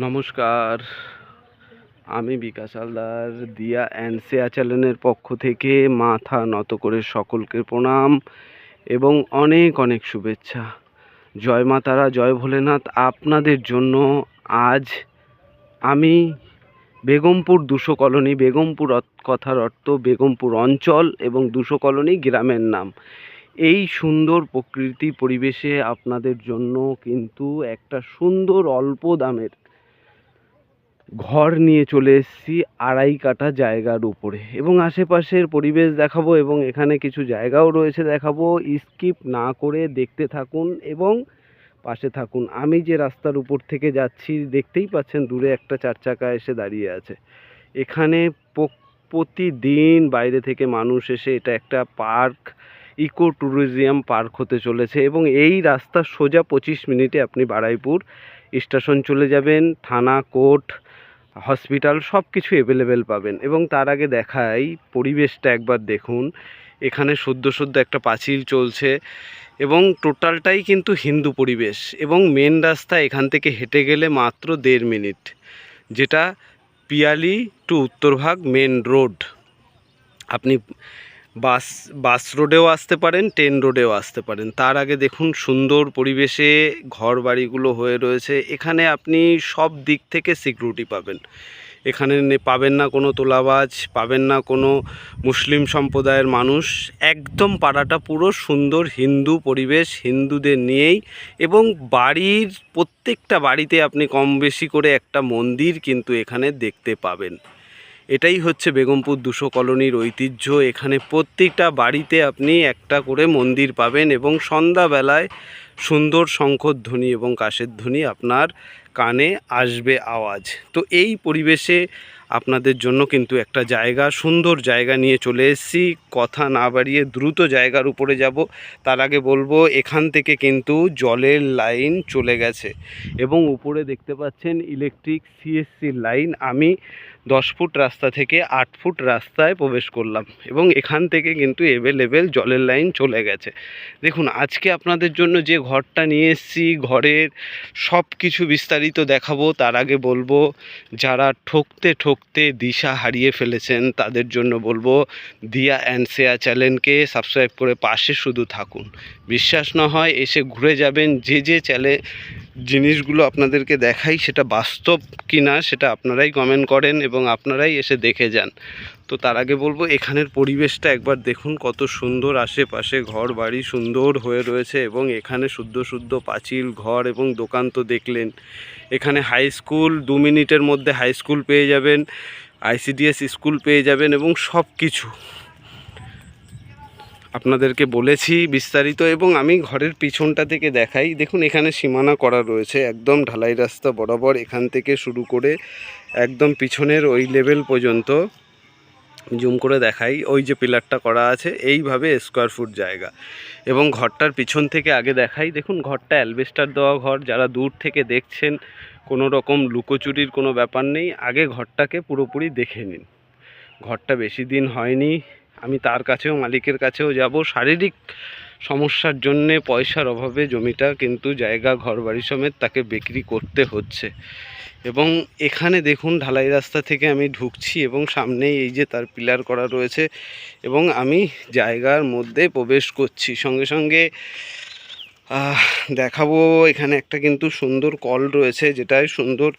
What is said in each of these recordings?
নমস্কার। আমি বিকাশ হালদার, দিয়া অ্যান্ড শেয়া চ্যানেলের পক্ষ থেকে মাথা নত করে সকলকে প্রণাম এবং অনেক অনেক শুভেচ্ছা। জয় মা তারা, জয় ভোলেনাথ। আপনাদের জন্য আজ আমি বেগমপুর দুশো কলোনি, বেগমপুর কথার অর্থ বেগমপুর অঞ্চল এবং দুশো কলোনি গ্রামের নাম। এই সুন্দর প্রকৃতি পরিবেশে আপনাদের জন্য কিন্তু একটা সুন্দর অল্প দামের ঘর নিয়ে চলে এসেছি আড়াই কাঠা জায়গার উপরে। এবং আশেপাশের পরিবেশ দেখাবো এবং এখানে কিছু জায়গাও রয়েছে দেখাবো। স্কিপ না করে দেখতে থাকুন এবং পাশে থাকুন। আমি যে রাস্তার উপর থেকে যাচ্ছি, দেখতেই পাচ্ছেন দূরে একটা চার চাকা এসে দাঁড়িয়ে আছে। এখানে প্রতিদিন বাইরে থেকে মানুষ এসে এটা একটা পার্ক, ইকো ট্যুরিজম পার্ক হতে চলেছে এবং এই রাস্তার সোজা পঁচিশ মিনিটে আপনি বারাইপুর স্টেশন চলে যাবেন। থানা কোর্ট হসপিটাল সব কিছু অ্যাভেলেবেল পাবেন। এবং তার আগে দেখাই পরিবেশটা একবার দেখুন। এখানে শুদ্ধ শুদ্ধ একটা পাঁচিল চলছে এবং টোটালটাই কিন্তু হিন্দু পরিবেশ এবং মেন রাস্তা এখান থেকে হেঁটে গেলে মাত্র দেড় মিনিট, যেটা Piyali to Uttarbhag main road আপনি বাস বাস রোডেও আসতে পারেন, ট্রেন রোডেও আসতে পারেন। তার আগে দেখুন, সুন্দর পরিবেশে ঘর বাড়িগুলো হয়ে রয়েছে। এখানে আপনি সব দিক থেকে সিকিউরিটি পাবেন। এখানে পাবেন না কোনো তোলাবাজ, পাবেন না কোনো মুসলিম সম্প্রদায়ের মানুষ। একদম পাড়াটা পুরো সুন্দর হিন্দু পরিবেশ, হিন্দুদের নিয়েই এবং বাড়ির প্রত্যেকটা বাড়িতে আপনি কম বেশি করে একটা মন্দির কিন্তু এখানে দেখতে পাবেন। এটাই হচ্ছে বেগমপুর দুশো কলোনির ঐতিহ্য। এখানে প্রত্যেকটা বাড়িতে আপনি একটা করে মন্দির পাবেন এবং সন্ধ্যাবেলায় সুন্দর শঙ্খধ্বনি এবং কাশের ধ্বনি আপনার কানে আসবে আওয়াজ। তো এই পরিবেশে আপনাদের জন্য কিন্তু একটা জায়গা, সুন্দর জায়গা নিয়ে চলে এসেছি। কথা না বাড়িয়ে দ্রুত জায়গার উপরে যাব। তার আগে বলব, এখান থেকে কিন্তু জলের লাইন চলে গেছে এবং উপরে দেখতে পাচ্ছেন ইলেকট্রিক সিএসসির লাইন। আমি দশ ফুট রাস্তা থেকে আট ফুট রাস্তায় প্রবেশ করলাম এবং এখান থেকে কিন্তু এভেলেবেল জলের লাইন চলে গেছে। দেখুন, আজকে আপনাদের জন্য যে ঘরটা নিয়ে এসেছি, ঘরের সব কিছু বিস্তারিত দেখাবো। তার আগে বলব, যারা ঠকতে ঠকতে দিশা হারিয়ে ফেলেছেন, তাদের জন্য বলব দিয়া অ্যান্ড শেয়া চ্যানেলকে সাবস্ক্রাইব করে পাশে শুধু থাকুন। বিশ্বাস না হয় এসে ঘুরে যাবেন, যে যে চ্যালে, জিনিসগুলো আপনাদেরকে দেখাই সেটা বাস্তব কি না সেটা আপনারাই কমেন্ট করেন এবং আপনারাই এসে দেখে যান। তো তার আগে বলব এখানের পরিবেশটা একবার দেখুন, কত সুন্দর আশেপাশে ঘর বাড়ি সুন্দর হয়ে রয়েছে এবং এখানে শুদ্ধ শুদ্ধ পাঁচিল, ঘর এবং দোকান তো দেখলেন। এখানে হাই স্কুল দু মিনিটের মধ্যে হাই স্কুল পেয়ে যাবেন আইসিডিএস স্কুল পেয়ে যাবেন এবং সব কিছু আপনাদেরকে বলেছি বিস্তারিত এবং আমি ঘরের পিছনটা থেকে দেখাই। দেখুন, এখানে সীমানা করা রয়েছে একদম ঢালাই রাস্তা বরাবর। এখান থেকে শুরু করে একদম পিছনের ওই লেভেল পর্যন্ত। জুম করে দেখাই, ওই যে পিলারটা করা আছে, এইভাবে স্কোয়ার ফুট জায়গা। এবং ঘরটার পিছন থেকে আগে দেখাই, দেখুন ঘরটা অ্যালবেস্টার দেওয়া ঘর, যারা দূর থেকে দেখছেন, কোনো রকম লুকোচুরির কোনো ব্যাপার নেই, আগে ঘরটাকে পুরোপুরি দেখে নিন। ঘরটা বেশি দিন হয়নি, আমি তার কাছেও, মালিকের কাছেও যাব। শারীরিক সমস্যার জন্যে পয়সার অভাবে জমিটা কিন্তু জায়গা ঘর বাড়ি সমেত তাকে বিক্রি করতে হচ্ছে। এবং এখানে দেখুন ঢালাই রাস্তা থেকে আমি ঢুকছি এবং সামনেই এই যে তার পিলার করা রয়েছে এবং আমি জায়গার মধ্যে প্রবেশ করছি। সঙ্গে সঙ্গে দেখাবো এখানে একটা কিন্তু সুন্দর কল রয়েছে যেটাই সুন্দর,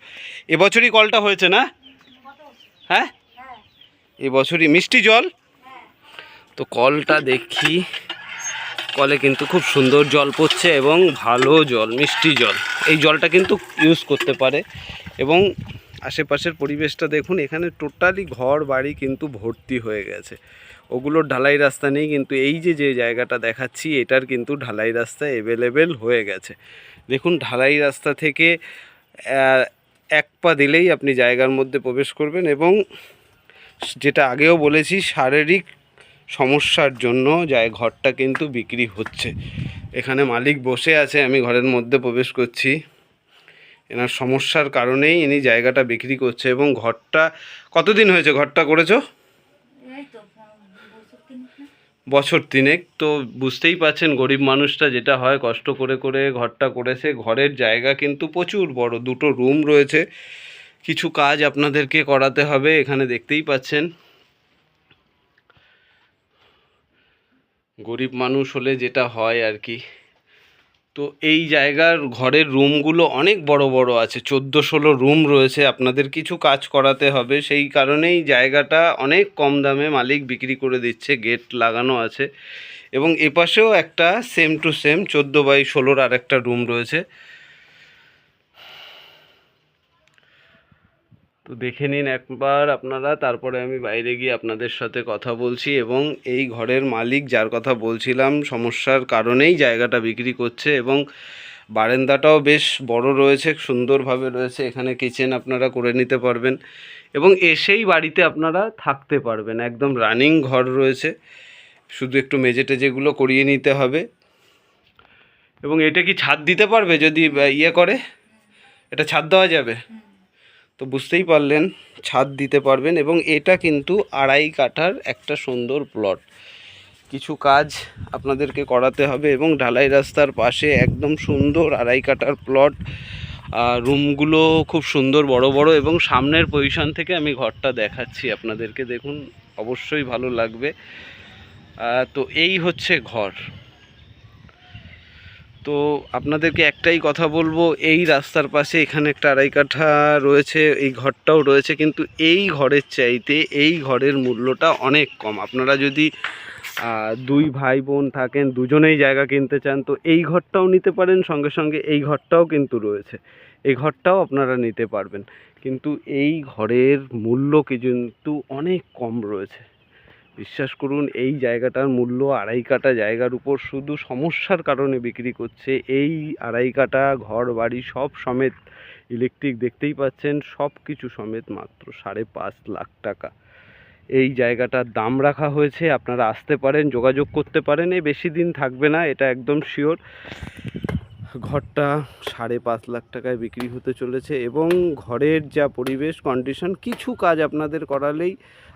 এবছরই কলটা হয়েছে না? হ্যাঁ? এবছরই মিষ্টি জল? তো কলটা দেখি, কলে কিন্তু খুব সুন্দর জল পড়ছে এবং ভালো জল, মিষ্টি জল। এই জলটা কিন্তু ইউজ করতে পারে। এবং আশেপাশের পরিবেশটা দেখুন, এখানে টোটালি ঘর বাড়ি কিন্তু ভর্তি হয়ে গেছে। ওগুলোর ঢালাই রাস্তা নেই, কিন্তু এই যে যে জায়গাটা দেখাচ্ছি, এটার কিন্তু ঢালাই রাস্তা অ্যাভেলেবেল হয়ে গেছে। দেখুন, ঢালাই রাস্তা থেকে এক পা দিলেই আপনি জায়গার মধ্যে প্রবেশ করবেন এবং যেটা আগেও বলেছি, শারীরিক সমস্যার জন্য যায়, ঘরটা কিন্তু বিক্রি হচ্ছে। এখানে মালিক বসে আছে, আমি ঘরের মধ্যে প্রবেশ করছি। এনার সমস্যার কারণেই ইনি জায়গাটা বিক্রি করছে এবং ঘরটা কতদিন হয়েছে ঘরটা করেছ? বছর তিন বছর তিনেক তো বুঝতেই পাচ্ছেন গরিব মানুষটা যেটা হয় কষ্ট করে করে ঘরটা করেছে। ঘরের জায়গা কিন্তু প্রচুর বড় দুটো রুম রয়েছে। কিছু কাজ আপনাদেরকে করাতে হবে এখানে দেখতেই পাচ্ছেন। গরিব মানুষ হলে যেটা হয় আর কি। তো এই জায়গার ঘরের রুমগুলো অনেক বড় বড় আছে। চোদ্দ ষোলো রুম রয়েছে। আপনাদের কিছু কাজ করাতে হবে। সেই কারণেই জায়গাটা অনেক কম দামে মালিক বিক্রি করে দিচ্ছে। গেট লাগানো আছে। এবং এপাশেও একটা সেম টু সেম চোদ্দ বাই ষোলোর আর একটা রুম রয়েছে। তো দেখে নিন একবার আপনারা, তারপরে আমি বাইরে গিয়ে আপনাদের সাথে কথা বলছি এবং এই ঘরের মালিক যার কথা বলছিলাম সমস্যার কারণেই জায়গাটা বিক্রি করছে এবং বারান্দাটাও বেশ বড় রয়েছে, সুন্দরভাবে রয়েছে, এখানে কিচেন আপনারা করে নিতে পারবেন এবং এসেই বাড়িতে আপনারা থাকতে পারবেন, একদম রানিং ঘর রয়েছে, শুধু একটু মেজে টেজেগুলো করিয়ে নিতে হবে। এবং এটা কি ছাদ দিতে পারবে যদি ইয়ে করে? এটা ছাদ দেওয়া যাবে? তো বুঝতেই পারলেন, ছাদ দিতে পারবেন এবং এটা কিন্তু আড়াই কাঠার একটা সুন্দর প্লট কিছু কাজ আপনাদেরকে করাতে হবে এবং ঢালাই রাস্তার পাশে একদম সুন্দর আড়াই কাটার প্লট রুমগুলো খুব সুন্দর, বড় বড় এবং সামনের পজিশন থেকে আমি ঘরটা দেখাচ্ছি আপনাদেরকে। দেখুন, অবশ্যই ভালো লাগবে। তো এই হচ্ছে ঘর। তো আপনাদেরকে একটাই কথা বলব, এই রাস্তার পাশে এখানে একটা আড়াই কাঠা রয়েছে, এই ঘরটাও রয়েছে, কিন্তু এই ঘরের চাইতে এই ঘরের মূল্যটা অনেক কম। আপনারা যদি দুই ভাই বোন থাকেন, দুজনেই জায়গা কিনতে চান, তো এই ঘরটাও নিতে পারেন, সঙ্গে সঙ্গে এই ঘরটাও কিন্তু রয়েছে। এই ঘরটাও আপনারা নিতে পারবেন, কিন্তু এই ঘরের মূল্য কিন্তু অনেক কম রয়েছে। বিশ্বাস করুন, এই জায়গাটার মূল্য আড়াই কাটা জায়গার উপর শুধু সমস্যার কারণে বিক্রি করছে। এই আড়াই কাটা ঘর, বাড়ি সব সমেত ইলেকট্রিক দেখতেই পাচ্ছেন, সব কিছু সমেত মাত্র সাড়ে পাঁচ লাখ টাকা। এই জায়গাটার দাম রাখা হয়েছে, আপনারা আসতে পারেন, যোগাযোগ করতে পারেন এই বেশি দিন থাকবে না, এটা একদম শিওর ঘরটা সাড়ে পাঁচ লাখ টাকায় বিক্রি হতে চলেছে এবং ঘরের যা পরিবেশ কন্ডিশন কিছু কাজ আপনাদের করালেই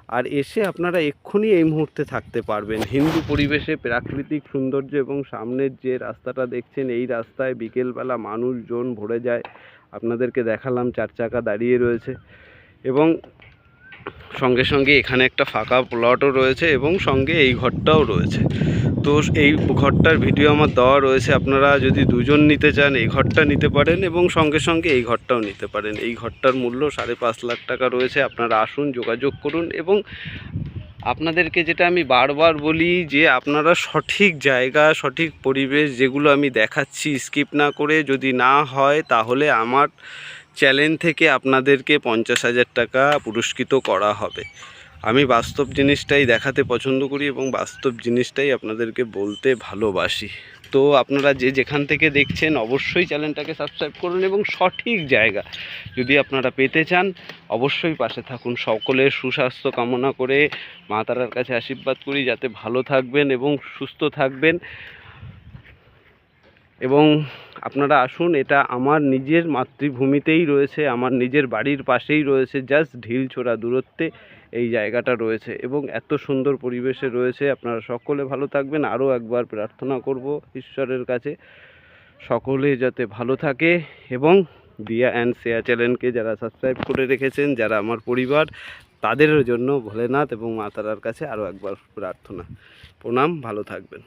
আর এসে আপনারা এক্ষুনি এই মুহূর্তে থাকতে পারবেন। হিন্দু পরিবেশে প্রাকৃতিক সৌন্দর্য এবং সামনের যে রাস্তাটা দেখছেন, এই রাস্তায় বিকেলবেলা মানুষজন ভরে যায়। আপনাদেরকে দেখালাম, চার চাকা দাঁড়িয়ে রয়েছে এবং সঙ্গে সঙ্গে এখানে একটা ফাঁকা প্লটও রয়েছে এবং সঙ্গে এই ঘরটাও রয়েছে। তো এই ঘরটার ভিডিও আমার দেওয়া রয়েছে। আপনারা যদি দুজন নিতে চান, এই ঘরটা নিতে পারেন এবং সঙ্গে সঙ্গে এই ঘরটাও নিতে পারেন। এই ঘরটার মূল্য সাড়ে পাঁচ লাখ টাকা রয়েছে। আপনারা আসুন, যোগাযোগ করুন এবং আপনাদেরকে যেটা আমি বারবার বলি যে, আপনারা সঠিক জায়গা, সঠিক পরিবেশ যেগুলো আমি দেখাচ্ছি স্কিপ না করে যদি না হয়, তাহলে আমার চ্যানেল থেকে আপনাদেরকে পঞ্চাশ হাজার টাকা পুরস্কৃত করা হবে। আমি বাস্তব জিনিসটাই দেখাতে পছন্দ করি এবং বাস্তব জিনিসটাই আপনাদেরকে বলতে ভালোবাসি। তো আপনারা যে যেখান থেকে দেখছেন, অবশ্যই চ্যানেলটাকে সাবস্ক্রাইব করুন এবং সঠিক জায়গা যদি আপনারা পেতে চান, অবশ্যই পাশে থাকুন। সকলের সুস্বাস্থ্য কামনা করে মা তারার কাছে আশীর্বাদ করি, যাতে ভালো থাকবেন এবং সুস্থ থাকবেন। এবং আপনারা আসুন, এটা আমার নিজের মাতৃভূমিতেই রয়েছে, আমার নিজের বাড়ির পাশেই রয়েছে জাস্ট ঢিল ছোড়া দূরত্বে। এই জায়গাটা রয়েছে এবং এত সুন্দর পরিবেশে রয়েছে। আপনারা সকলে ভালো থাকবেন। আরও একবার প্রার্থনা করব ঈশ্বরের কাছে। সকলে যাতে ভালো থাকে এবং দিয়া অ্যান্ড শেয়া চ্যানেলকে যারা সাবস্ক্রাইব করে রেখেছেন, যারা আমার পরিবার, তাদের জন্য ভোলেনাথ এবং মা তারার কাছে আরও একবার প্রার্থনা। প্রণাম, ভালো থাকবেন।